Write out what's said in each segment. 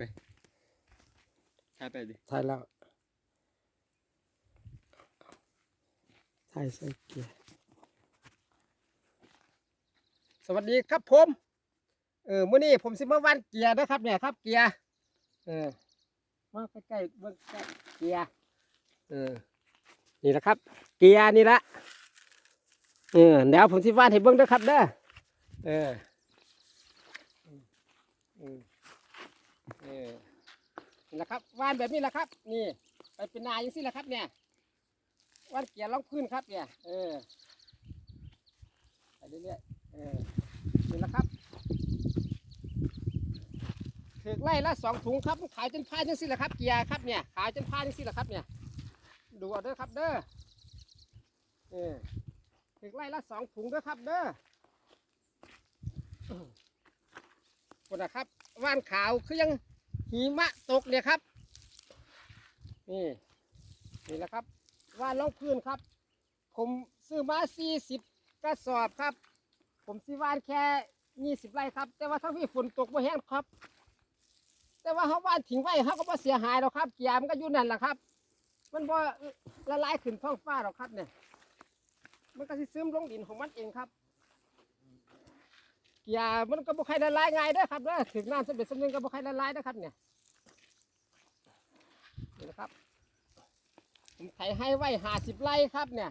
ไปถ่ายไปดิถ่ายแล้วถ่ายใส่เกียร์สวัสดีครับผม เออมื้อนี้ผมสิมาวันเกียร์นะครับ เนี่ยครับ เกียร์เออมาใกล้ๆเบิ่งใกล้เกียร์เออนี่แหละครับ เกียร์นี่ละเออเดี๋ยวผมสิวาดให้เบิ่งเด้อครับเด้อเอออืมอืมเออนี่แหละครับว่านแบบนี้แหละครับ นี่ ไปเป็นนายอย่างนี้แหละครับ เนี่ยว่านเกียร์ล่องพื้นครับ เนี่ย เออไปเรื่อยๆเออนี่แหละครับถือไล่ละสองถุงครับขายจนพายจังสิแหละครับ เกียร์ครับเนี่ยขายจนพายจังสิแหละครับ เนี่ย ดูเอาเด้อครับเด้อเออถือไล่ละสองถุงเด้อครับ เด้อคนนะครับว่านขาวคือยัง หิมะตกเนี่ยครับ นี่นี่แหละครับ ว่าลงพื้นครับ ผมซื้อมาสี่สิบกระสอบครับ ผมซื้อวานแค่ยี่สิบไร่ครับ แต่ว่าทั้งที่ฝนตกมาแห้งครับ แต่ว่าเขาว่านทิ้งไว้เขาก็บ่เสียหายหรอกครับเกียมันก็อยู่นั่นแหละครับ มันบ่ละลายขึ้นท้องฟ้าหรอกครับเนี่ย มันก็สิซึมลงดินของมันเองครับ ยร์มันก็บ่ใครละลายง่ายเด้อครับเด้อถึงน้ำสำเร็จสำนึกก็บ่ใครละลายเด้อครับเนี่ยนี่นะครับผมไถให้ไว้ห้าสิบไร่ครับเนี่ย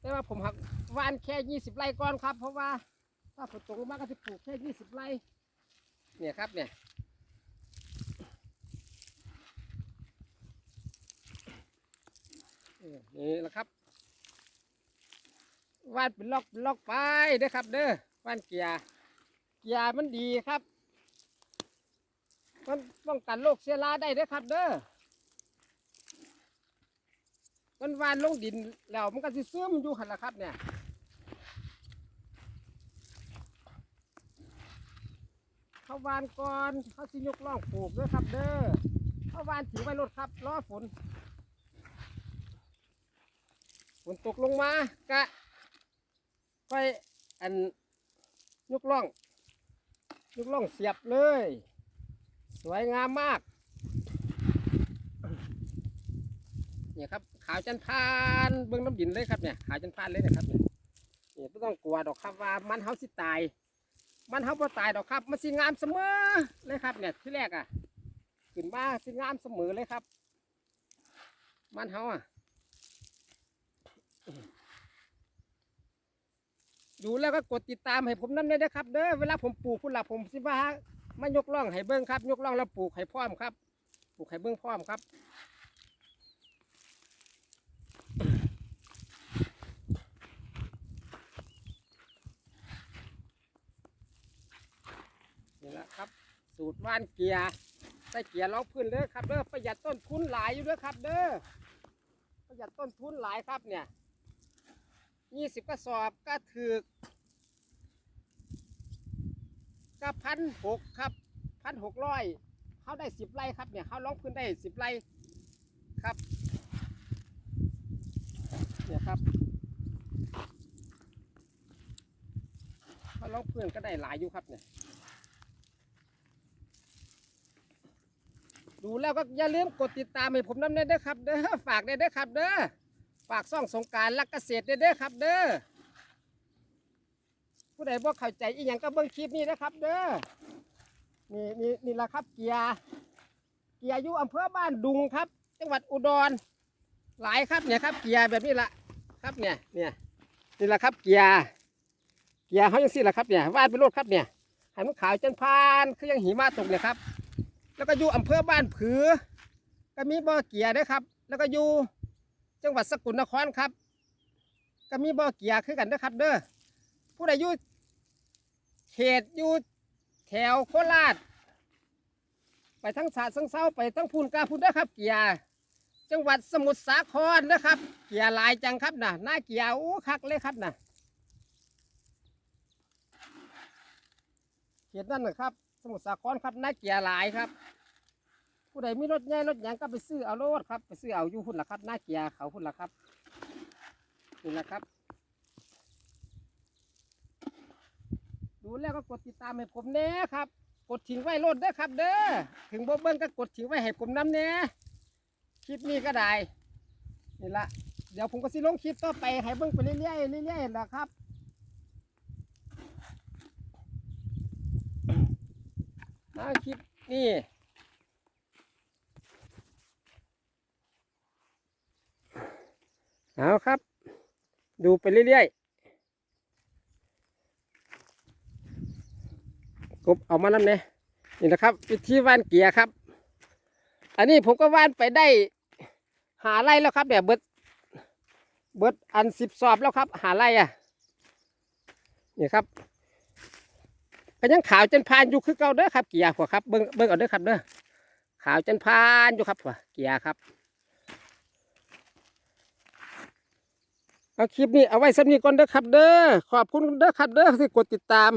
แต่ว่าผมหักวานแค่ยี่สิบไร่ก่อนครับ เพราะว่าถ้าฝนตกมากก็จะปลูกแค่ยี่สิบไร่เนี่ยครับเนี่ยนี่แหละครับ วาดเป็นล็อกเป็นล็อกไปเด้อครับ เด้อวานเกียร์เกียร์มันดีครับมันป้องกันโรคเชื้อราได้เด้อครับ เด้อมันวานลงดินแล้วมันก็สิซึมอยู่หันละครับ เนี่ยเขาวานก่อนเขาสิยกล่องปลูกเด้ครับ เด้อเขาวานถือไว้รถครับรอฝนฝนตกลงมากะ ไฟอันยกล่องยกล่องเสียบเลย สวยงามมาก เนี่ยครับขาวจันทานเบื้องน้ำดินเลยครับเนี่ยขาวจันทานเลยนะครับเนี่ยเนี่ยไม่ต้องกลัวดอกครับว่ามันเฮาสิตาย มันเฮาบ่ตายดอกครับ มันสิงามเสมอเลยครับ เนี่ยที่แรกอะขึ้นมาสิงามเสมอเลยครับ มันเฮาอะ ดูแล้วก็กดติดตามให้ผมนั่นเลยนะครับเด้อเวลาผมปลูกพุ่นละผมสิว่ามายกล่องให้เบิ้งครับ ยกล่องแล้วปลูกให้พร้อมครับ ปลูกให้เบิ้งพร้อมครับนี่แหละครับ สูตรว่านเกียร์ใส่เกียร์ล้องพื้นเด้อครับเด้อประหยัดต้นทุนหลายอยู่เด้อครับ เด้อประหยัดต้นทุนหลายครับเนี่ย ยี่สิบกระสอบก็ถือก็พันหกครับพันหกร้อยเขาได้สิบไร่ครับเนี่ยเขาร้องพื้นได้สิบไร่ครับเนี่ยครับเขาร้องพื้นก็ได้หลายอยู่ครับเนี่ยดูแล้วก็อย่าลืมกดติดตามให้ผมน้ำเด้อครับเด้อฝากเด้อครับเด้อ ฝากซ่องสงการและเกษตรเด้อครับ เด้อผู้ใดบ่เข้าใจอีหยังก็เบิ่งคลิปนี้นะครับ เด้อนี่นี่นี่ละครับเกียร์เกียร์อยู่อำเภอบ้านดุงครับ จังหวัดอุดร หลายครับเนี่ยครับเกียร์แบบนี้ละครับเนี่ยเนี่ยนี่ละครับเกียร์เกียร์เขายังสิละครับเนี่ยวาดเป็นรถครับเนี่ยให้มันขาวจนพานคือยังหิมะตกเนี่ยครับ แล้วก็อยู่อำเภอบ้านผือ ก็มีบ่อเกียร์ด้ครับ แล้วก็อยู่ จังหวัดสกลนครครับ ก็มีบ่อเกียร์คือกันนะครับ เด้อผู้ใดอยู่เขตอยู่แถวโคราช ไปทั้งสาสังเศร้าไปทั้งพูนกาพูนนะครับ เกียร์จังหวัดสมุทรสาครนะครับ เกียร์ลายจังครับนะหน้าเกียร์อู้คักเลยครับนะเขตนั่นนะครับ สมุทรสาครครับหน้าเกียร์ลายครับ ผู้ใดมีรถใหญ่รถหยังก็ไปซื้อเอารถครับ ไปซื้อเอาอยู่พุ่นละครับหน้าเกียร์เขาพุ่นละครับนี่แหละครับ ดูแล้วก็กดติดตามให้ผมแน่ครับ กดทิ้งไว้โลดเด้อครับ เด้อถึงบ่เบิ่งก็กดทิ้งไว้ให้ผมน้ำแน่คลิปนี้ก็ได้นี่ละเดี๋ยวผมก็สิลงคลิปต่อไปให้เบิ่งไปเรื่อยๆเรื่อยๆนะครับมาคลิปนี่ เอาครับ ดูไปเรื่อยๆกบเอามาน้ำเนี่ยนี่นะครับ วิธีว่านเกียร์ครับ อันนี้ผมก็ว่านไปได้หาไร่แล้วครับเนี่ยเบิดเบิดอันสิบสอบแล้วครับ หาไร่อะนี่ครับก็ยังขาวจนพานอยู่คือเก่าเด้อครับเกียร์พวครับเบิ้งเบิ้งเอาเด้อครับเด้อขาวจนพานอยู่ครับพวเกียร์ครับ เอาคลิปนี้เอาไว้สักนีก่อนเด้อครับ เด้อขอบคุณเด้อครับ เด้อที่กดติดตาม